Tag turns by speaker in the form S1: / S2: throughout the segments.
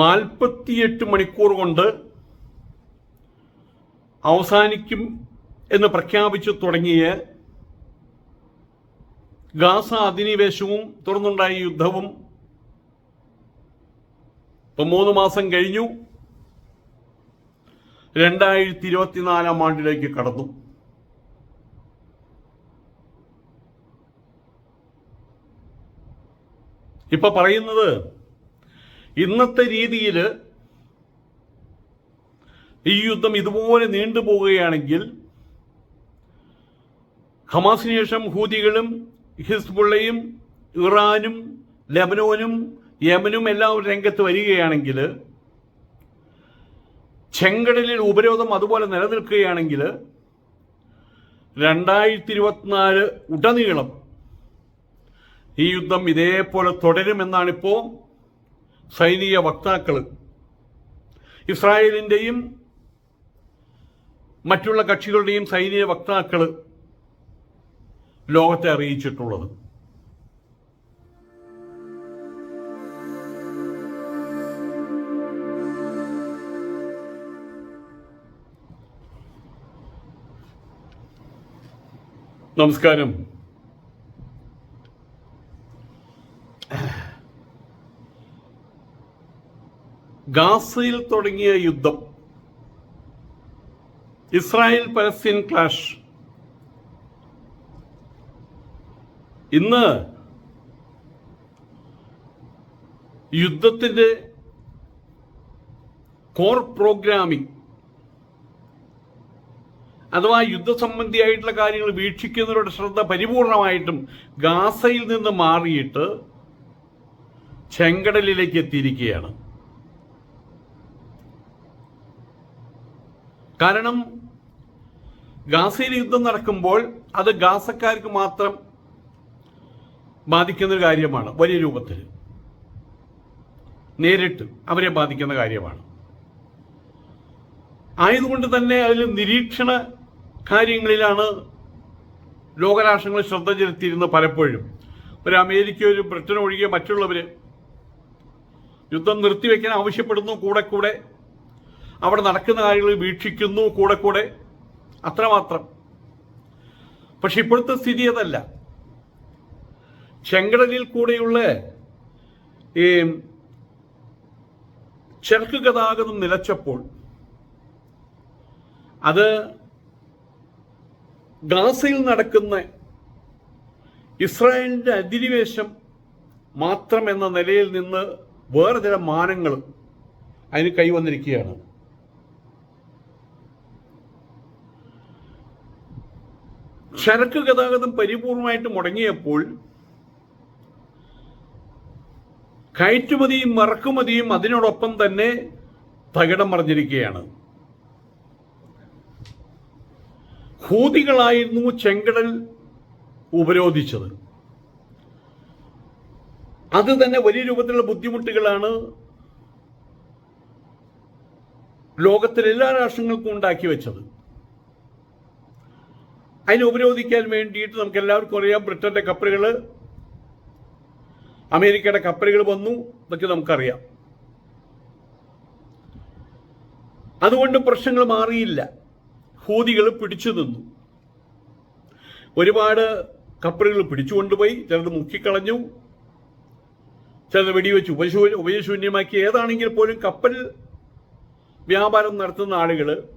S1: നാൽപ്പത്തിയെട്ട് മണിക്കൂർ കൊണ്ട് അവസാനിക്കും എന്ന് പ്രഖ്യാപിച്ചു തുടങ്ങിയ ഗാസ അധിനിവേശവും തുടർന്നുണ്ടായ യുദ്ധവും ഇപ്പൊ മൂന്ന് മാസം കഴിഞ്ഞു. രണ്ടായിരത്തി ഇരുപത്തിനാലാം ആണ്ടിലേക്ക് കടന്നു. ഇപ്പൊ പറയുന്നത് ഇന്നത്തെ രീതിയിൽ ഈ യുദ്ധം ഇതുപോലെ നീണ്ടുപോവുകയാണെങ്കിൽ ഹമാസിന് ശേഷം ഹൂതികളും ഹിസ്ബുള്ളയും ഇറാനും ലബനോനും യമനും എല്ലാം രംഗത്ത് വരികയാണെങ്കിൽ ചെങ്കടലിൽ ഉപരോധം അതുപോലെ നിലനിൽക്കുകയാണെങ്കിൽ രണ്ടായിരത്തി ഇരുപത്തിനാല് ഉടനീളം ഈ യുദ്ധം ഇതേപോലെ തുടരുമെന്നാണിപ്പോൾ സൈനിക വക്താക്കൾ ഇസ്രായേലിന്റെയും മറ്റുള്ള കക്ഷികളുടെയും സൈനിക വക്താക്കൾ ലോകത്തെ അറിയിച്ചിട്ടുള്ളത്. നമസ്കാരം. ഗാസയിൽ തുടങ്ങിയ യുദ്ധം. Israel Palestine clash. ഇന്ന് യുദ്ധത്തിന്റെ കോർ പ്രോഗ്രാമിംഗ് അഥവാ യുദ്ധ സംബന്ധിയായിട്ടുള്ള കാര്യങ്ങൾ വീക്ഷിക്കുന്നവരുടെ ശ്രദ്ധ പരിപൂർണമായിട്ടും ഗാസയിൽ നിന്ന് മാറിയിട്ട് ചെങ്കടലിലേക്ക് എത്തിയിരിക്കുകയാണ്. കാരണം ഗാസയിൽ യുദ്ധം നടക്കുമ്പോൾ അത് ഗാസക്കാർക്ക് മാത്രം ബാധിക്കുന്ന ഒരു കാര്യമാണ് വലിയ രൂപത്തിൽ. നേരിട്ട് അവരെ ബാധിക്കുന്ന കാര്യമാണ്. ആയതുകൊണ്ട് തന്നെ അതിൽ നിരീക്ഷണ കാര്യങ്ങളിലാണ് ലോകരാഷ്ട്രങ്ങൾ ശ്രദ്ധ ചെലുത്തിയിരുന്നത് പലപ്പോഴും. ഒരു അമേരിക്ക ഒരു ബ്രിട്ടൻ ഒഴികെ മറ്റുള്ളവർ യുദ്ധം നിർത്തിവെക്കാൻ ആവശ്യപ്പെടുന്നു കൂടെ കൂടെ അവിടെ നടക്കുന്ന കാര്യങ്ങൾ വീക്ഷിക്കുന്നു കൂടെ കൂടെ. അത്രമാത്രം. പക്ഷെ ഇപ്പോഴത്തെ സ്ഥിതി അതല്ല. ചെങ്കടലിൽ കൂടെയുള്ള ഈ ചരക്ക് ഗതാഗതം നിലച്ചപ്പോൾ അത് ഗാസയിൽ നടക്കുന്ന ഇസ്രായേലിന്റെ അധിനിവേശം മാത്രം എന്ന നിലയിൽ നിന്ന് വേറെ ചില മാനങ്ങൾ അതിന് കൈവന്നിരിക്കുകയാണ്. ചരക്ക് ഗതാഗതം പരിപൂർണമായിട്ട് മുടങ്ങിയപ്പോൾ കയറ്റുമതിയും ഇറക്കുമതിയും അതിനോടൊപ്പം തന്നെ തകിടം മറിഞ്ഞിരിക്കുകയാണ്. ഹൂതികളായിരുന്നു ചെങ്കടൽ ഉപരോധിച്ചത്. അത് തന്നെ വലിയ രൂപത്തിലുള്ള ബുദ്ധിമുട്ടുകളാണ് ലോകത്തിലെ എല്ലാ രാഷ്ട്രങ്ങൾക്കും ഉണ്ടാക്കി വെച്ചത്. അതിനെ ഉപരോധിക്കാൻ വേണ്ടിയിട്ട് നമുക്ക് എല്ലാവർക്കും അറിയാം ബ്രിട്ടന്റെ കപ്പലുകൾ അമേരിക്കയുടെ കപ്പലുകൾ വന്നു എന്നൊക്കെ നമുക്കറിയാം. അതുകൊണ്ട് പ്രശ്നങ്ങൾ മാറിയില്ല. ഹൂതികൾ പിടിച്ചു നിന്നു. ഒരുപാട് കപ്പലുകൾ പിടിച്ചുകൊണ്ടുപോയി ചിലത് മുക്കിക്കളഞ്ഞു. ചിലത് വെടിവെച്ച്. ഉപശൂ ഉപയശൂന്യമാക്കി ഏതാണെങ്കിൽ പോലും കപ്പൽ വ്യാപാരം നടത്തുന്ന ആളുകൾ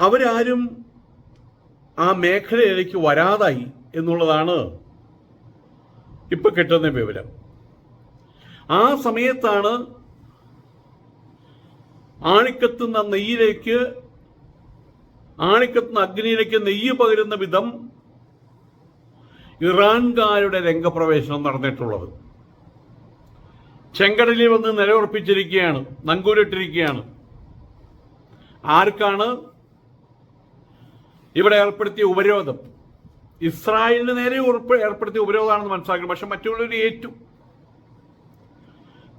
S1: അവരാരും ആ മേഖലയിലേക്ക് വരാതായി എന്നുള്ളതാണ് ഇപ്പൊ കിട്ടുന്ന വിവരം. ആ സമയത്താണ് ആണിക്കത്തുന്ന നെയ്യിലേക്ക് ആണിക്കത്തുന്ന അഗ്നിയിലേക്ക് നെയ്യ് പകരുന്ന വിധം ഇറാൻകാരുടെ രംഗപ്രവേശനം നടന്നിട്ടുള്ളത്. ചെങ്കടലിൽ വന്ന് നിലയുറപ്പിച്ചിരിക്കുകയാണ് നങ്കൂരിട്ടിരിക്കുകയാണ്. ആർക്കാണ് ഇവിടെ ഏർപ്പെടുത്തിയ ഉപരോധം. ഇസ്രായേലിന് നേരെ ഉറപ്പ് ഏർപ്പെടുത്തിയ ഉപരോധമാണെന്ന് മനസ്സിലാക്കണം. പക്ഷെ മറ്റുള്ളവർ ഏറ്റു.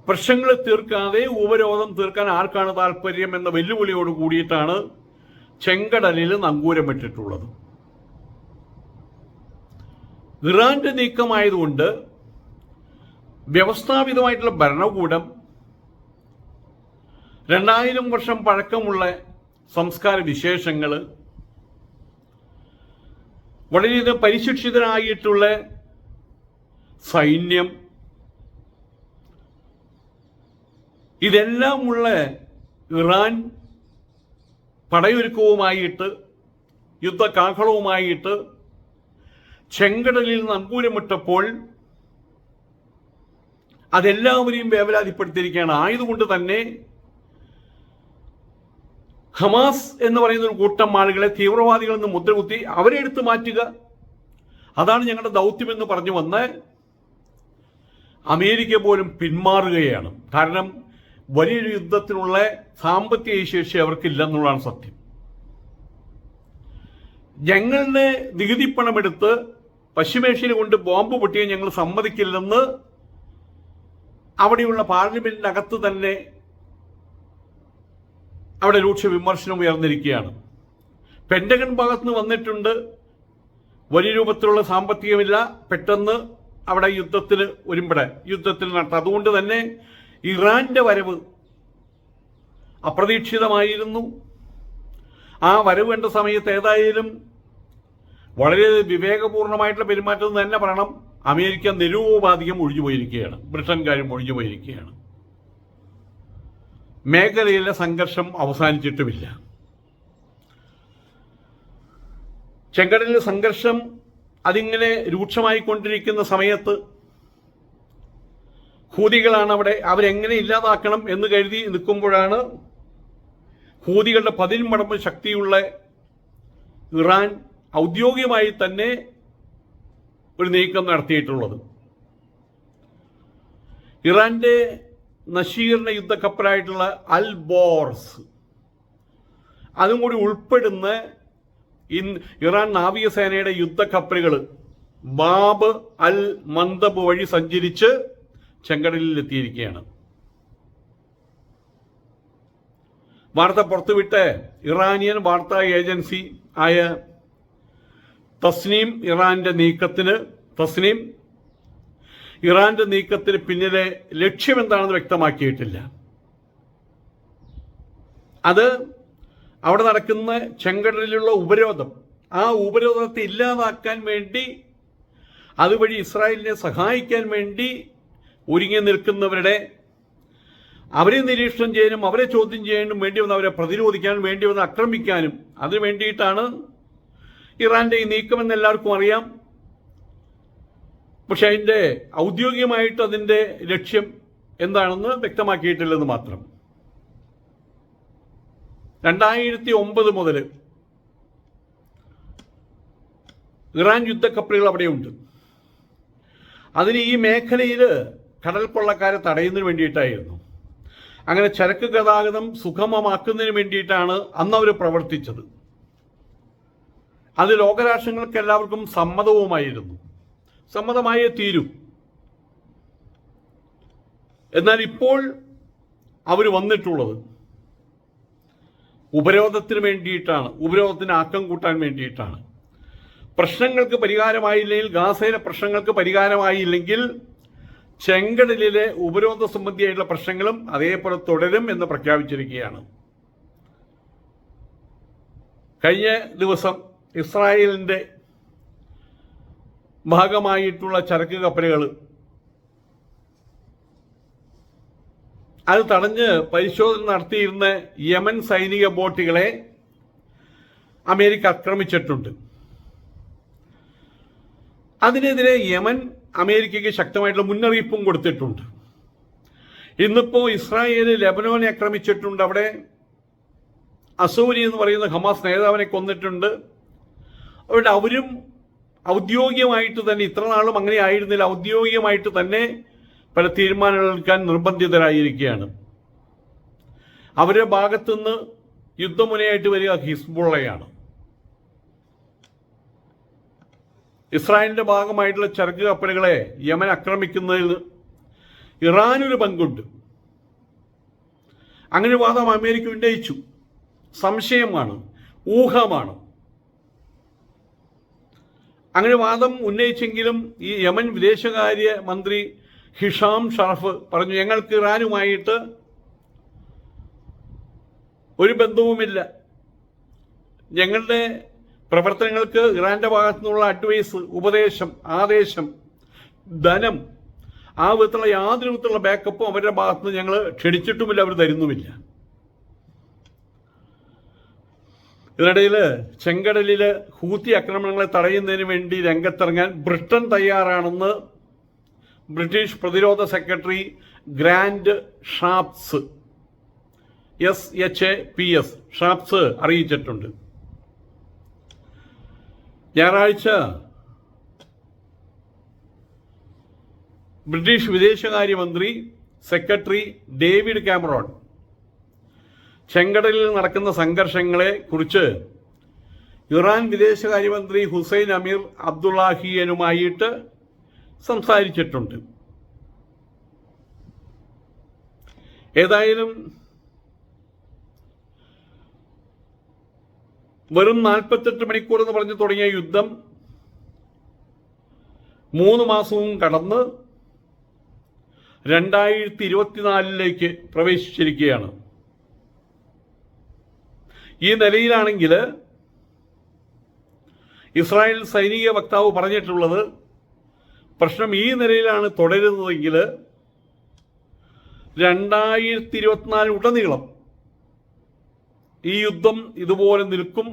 S1: പ്രശ്നങ്ങൾ തീർക്കാതെ ഉപരോധം തീർക്കാൻ ആർക്കാണ് താല്പര്യം എന്ന വെല്ലുവിളിയോട് കൂടിയിട്ടാണ് ചെങ്കടലിൽ നങ്കൂരമിട്ടിട്ടുള്ളത് ഇറാന്റെ നീക്കമായതുകൊണ്ട് വ്യവസ്ഥാപിതമായിട്ടുള്ള ഭരണകൂടം രണ്ടായിരം വർഷം പഴക്കമുള്ള സംസ്കാര വിശേഷങ്ങൾ വളരെയധികം പരിശിക്ഷിതരായിട്ടുള്ള സൈന്യം. ഇതെല്ലാമുള്ള ഇറാൻ പടയൊരുക്കവുമായിട്ട് യുദ്ധകാഹളവുമായിട്ട് ചെങ്കടലിൽ നമ്പൂരമിട്ടപ്പോൾ അതെല്ലാവരെയും വേവലാതിപ്പെടുത്തിയിരിക്കുകയാണ്. ആയതുകൊണ്ട് തന്നെ ഹമാസ് എന്ന് പറയുന്ന ഒരു കൂട്ടം ആളുകളെ തീവ്രവാദികളിൽ നിന്ന് മുദ്രകുത്തി അവരെ എടുത്തു മാറ്റുക. അതാണ് ഞങ്ങളുടെ ദൗത്യമെന്ന് പറഞ്ഞു വന്ന് അമേരിക്ക പോലും പിന്മാറുകയാണ്. കാരണം വലിയൊരു യുദ്ധത്തിനുള്ള സാമ്പത്തിക ശേഷി അവർക്കില്ലെന്നുള്ളതാണ് സത്യം. ഞങ്ങളുടെ നികുതി പണമെടുത്ത് പശ്ചിമേഷ്യയിൽ കൊണ്ട് ബോംബ് പൊട്ടിയാൽ ഞങ്ങൾ സമ്മതിക്കില്ലെന്ന് അവിടെയുള്ള പാർലമെന്റിനകത്ത് തന്നെ അവിടെ രൂക്ഷ വിമർശനം ഉയർന്നിരിക്കുകയാണ്. പെന്റഗൺ ഭാഗത്തുനിന്ന് വന്നിട്ടുണ്ട്. വലിയ രൂപത്തിലുള്ള സാമ്പത്തികമില്ല. പെട്ടെന്ന് അവിടെ യുദ്ധത്തിന് ഒരുമ്പടെ യുദ്ധത്തിൽ നട്ട. അതുകൊണ്ട് തന്നെ ഇറാന്റെ വരവ് അപ്രതീക്ഷിതമായിരുന്നു. ആ വരവ് കണ്ട സമയത്ത് ഏതായാലും വളരെ വിവേകപൂർണമായിട്ടുള്ള പെരുമാറ്റം തന്നെ പറയണം. അമേരിക്ക നിരൂപാധികം ഒഴിഞ്ഞു പോയിരിക്കുകയാണ് ബ്രിട്ടൻകാരും ഒഴിഞ്ഞു പോയിരിക്കുകയാണ് മേഖലയിലെ സംഘർഷം അവസാനിച്ചിട്ടുമില്ല. ചെങ്കടലിലെ സംഘർഷം അതിങ്ങനെ രൂക്ഷമായിക്കൊണ്ടിരിക്കുന്ന സമയത്ത് ഹൂതികളാണ് അവിടെ അവരെങ്ങനെ ഇല്ലാതാക്കണം എന്ന് കരുതി നിൽക്കുമ്പോഴാണ് ഹൂതികളുടെ പതിന്മടമ്പ് ശക്തിയുള്ള ഇറാൻ ഔദ്യോഗികമായി തന്നെ ഒരു നീക്കം നടത്തിയിട്ടുള്ളത്. ഇറാന്റെ നശീകരണ യുദ്ധക്കപ്പലായിട്ടുള്ള അൽ ബോർസ്. അതും കൂടി ഉൾപ്പെടുന്ന ഇറാൻ നാവികസേനയുടെ യുദ്ധക്കപ്പലുകൾ ബാബ് അൽ മന്ദബ് വഴി സഞ്ചരിച്ച് ചെങ്കടലിൽ എത്തിയിരിക്കുകയാണ് വാർത്ത പുറത്തുവിട്ട് ഇറാനിയൻ വാർത്താ ഏജൻസി ആയ തസ്നീം ഇറാന്റെ നീക്കത്തിന് തസ്നീം ഇറാന്റെ നീക്കത്തിന് പിന്നിലെ ലക്ഷ്യം എന്താണെന്ന് വ്യക്തമാക്കിയിട്ടില്ല. അത് അവിടെ നടക്കുന്ന ചെങ്കടലിലുള്ള ഉപരോധം. ആ ഉപരോധത്തെ ഇല്ലാതാക്കാൻ വേണ്ടി അതുവഴി ഇസ്രായേലിനെ സഹായിക്കാൻ വേണ്ടി ഒരുങ്ങി നിൽക്കുന്നവരുടെ അവരെ നിരീക്ഷണം ചെയ്യാനും അവരെ ചോദ്യം ചെയ്യാനും വേണ്ടി വന്ന് അവരെ പ്രതിരോധിക്കാനും വേണ്ടി വന്ന് ആക്രമിക്കാനും. അതിനു വേണ്ടിയിട്ടാണ് ഇറാന്റെ ഈ നീക്കമെന്ന് എല്ലാവർക്കും അറിയാം. പക്ഷെ അതിന്റെ ഔദ്യോഗികമായിട്ട് അതിന്റെ ലക്ഷ്യം എന്താണെന്ന് വ്യക്തമാക്കിയിട്ടില്ലെന്ന് മാത്രം. രണ്ടായിരത്തി ഒമ്പത് മുതൽ ഇറാൻ യുദ്ധക്കപ്പലുകൾ അവിടെയുണ്ട്. അതിന് ഈ മേഖലയിൽ കടൽ കൊള്ളക്കാരെ തടയുന്നതിന് വേണ്ടിയിട്ടായിരുന്നു. അങ്ങനെ ചരക്ക് ഗതാഗതം സുഗമമാക്കുന്നതിന് വേണ്ടിയിട്ടാണ് അന്ന് അവർ പ്രവർത്തിച്ചത്. അത് ലോകരാഷ്ട്രങ്ങൾക്ക് എല്ലാവർക്കും സമ്മതവുമായിരുന്നു. സമ്മതമായേ തീരൂ. എന്നാൽ ഇപ്പോൾ അവർ വന്നിട്ടുള്ളത് ഉപരോധത്തിന് വേണ്ടിയിട്ടാണ്. ഉപരോധത്തിന് ആക്കം കൂട്ടാൻ വേണ്ടിയിട്ടാണ്. പ്രശ്നങ്ങൾക്ക് പരിഹാരമായില്ലെങ്കിൽ ഗാസയിലെ പ്രശ്നങ്ങൾക്ക് പരിഹാരമായില്ലെങ്കിൽ ചെങ്കടലിലെ ഉപരോധ സംബന്ധിയായിട്ടുള്ള പ്രശ്നങ്ങളും അതേപോലെ തുടരും എന്ന് പ്രഖ്യാപിച്ചിരിക്കുകയാണ്. കഴിഞ്ഞ ദിവസം ഇസ്രായേലിന്റെ ഭാഗമായിട്ടുള്ള ചരക്ക് കപ്പലുകൾ അത് തടഞ്ഞ് പരിശോധന നടത്തിയിരുന്ന യമൻ സൈനിക ബോട്ടുകളെ അമേരിക്ക ആക്രമിച്ചിട്ടുണ്ട്. അതിനെതിരെ യമൻ അമേരിക്കയ്ക്ക് ശക്തമായിട്ടുള്ള മുന്നറിയിപ്പും കൊടുത്തിട്ടുണ്ട്. ഇന്നിപ്പോ ഇസ്രായേൽ ലെബനോനെ ആക്രമിച്ചിട്ടുണ്ട്. അവിടെ അസൂരി എന്ന് പറയുന്ന ഹമാസ് നേതാവിനെ കൊന്നിട്ടുണ്ട്. അവിടെ അവരും ഔദ്യോഗികമായിട്ട് തന്നെ ഇത്ര നാളും അങ്ങനെ ആയിരുന്നില്ല. ഔദ്യോഗികമായിട്ട് തന്നെ പല തീരുമാനങ്ങൾ എടുക്കാൻ നിർബന്ധിതരായിരിക്കുകയാണ്. അവരുടെ ഭാഗത്തുനിന്ന് യുദ്ധമുനയായിട്ട് വരിക ഹിസ്ബുള്ളയാണ്. ഇസ്രായേലിന്റെ ഭാഗമായിട്ടുള്ള ചരക്ക് കപ്പലുകളെ യമൻ ആക്രമിക്കുന്നതിൽ ഇറാനൊരു പങ്കുണ്ട്. അങ്ങനെ വാദം അമേരിക്ക ഉന്നയിച്ചു. സംശയമാണ് ഊഹമാണ്. അങ്ങനെ വാദം ഉന്നയിച്ചെങ്കിലും ഈ യമൻ വിദേശകാര്യ മന്ത്രി ഹിഷാം ഷറഫ് പറഞ്ഞു ഞങ്ങൾക്ക് ഇറാനുമായിട്ട് ഒരു ബന്ധവുമില്ല. ഞങ്ങളുടെ പ്രവർത്തനങ്ങൾക്ക് ഇറാന്റെ ഭാഗത്തു നിന്നുള്ള അഡ്വൈസ് ഉപദേശം ആദേശം ധനം ആ വിധത്തിലുള്ള യാതൊരു വിധത്തിലുള്ള ബാക്കപ്പും അവരുടെ ഭാഗത്തുനിന്ന് ഞങ്ങൾ ക്ഷണിച്ചിട്ടുമില്ല അവർ തരുന്നുമില്ല. ഇതിനിടയിൽ ചെങ്കടലിൽ ഹൂത്തി ആക്രമണങ്ങളെ തടയുന്നതിന് വേണ്ടി രംഗത്തിറങ്ങാൻ ബ്രിട്ടൻ തയ്യാറാണെന്ന് ബ്രിട്ടീഷ് പ്രതിരോധ secretary Grant Shapps S H A P S Shapps അറിയിച്ചിട്ടുണ്ട്. ഞായറാഴ്ച ബ്രിട്ടീഷ് വിദേശകാര്യമന്ത്രി സെക്രട്ടറി ഡേവിഡ് കാമറോൺ ചെങ്കടലിൽ നടക്കുന്ന സംഘർഷങ്ങളെ കുറിച്ച് ഇറാൻ വിദേശകാര്യമന്ത്രി ഹുസൈൻ അമീർ അബ്ദുള്ളാഹിയനുമായിട്ട് സംസാരിച്ചിട്ടുണ്ട്. ഏതായാലും വെറും നാൽപ്പത്തെട്ട് മണിക്കൂർ എന്ന് പറഞ്ഞു തുടങ്ങിയ യുദ്ധം മൂന്ന് മാസവും കടന്ന് രണ്ടായിരത്തി ഇരുപത്തിനാലിലേക്ക് പ്രവേശിച്ചിരിക്കുകയാണ്. ഈ നിലയിലാണെങ്കിൽ ഇസ്രായേൽ സൈനിക വക്താവ് പറഞ്ഞിട്ടുള്ളത് പ്രശ്നം ഈ നിലയിലാണ് തുടരുന്നതെങ്കിൽ രണ്ടായിരത്തി ഇരുപത്തിനാല് ഉടനീളം ഈ യുദ്ധം ഇതുപോലെ നിൽക്കും.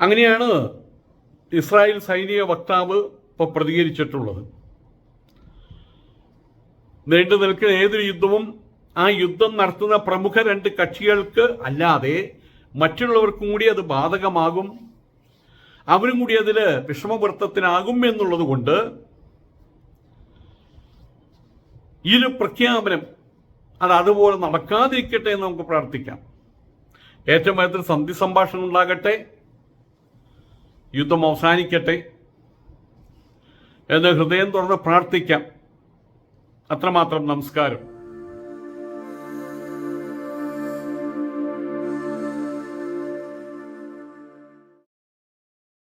S1: അങ്ങനെയാണ് ഇസ്രായേൽ സൈനിക വക്താവ് ഇപ്പോൾ പ്രതികരിച്ചിട്ടുള്ളത്. നീണ്ടു നിൽക്കുന്ന ഏതൊരു യുദ്ധവും ആ യുദ്ധം നടത്തുന്ന പ്രമുഖ രണ്ട് കക്ഷികൾക്ക് അല്ലാതെ മറ്റുള്ളവർക്കും കൂടി അത് ബാധകമാകും. അവരും കൂടി അതിൽ വിഷമവൃത്തത്തിനാകും എന്നുള്ളത് കൊണ്ട് ഈ ഒരു പ്രഖ്യാപനം അത് അതുപോലെ നടക്കാതിരിക്കട്ടെ എന്ന് നമുക്ക് പ്രാർത്ഥിക്കാം. ഏറ്റവും വേഗത്തിൽ സന്ധി സംഭാഷണം ഉണ്ടാകട്ടെ. യുദ്ധം അവസാനിക്കട്ടെ എന്ന് ഹൃദയം തുറന്ന് പ്രാർത്ഥിക്കാം. അത്രമാത്രം നമസ്കാരം.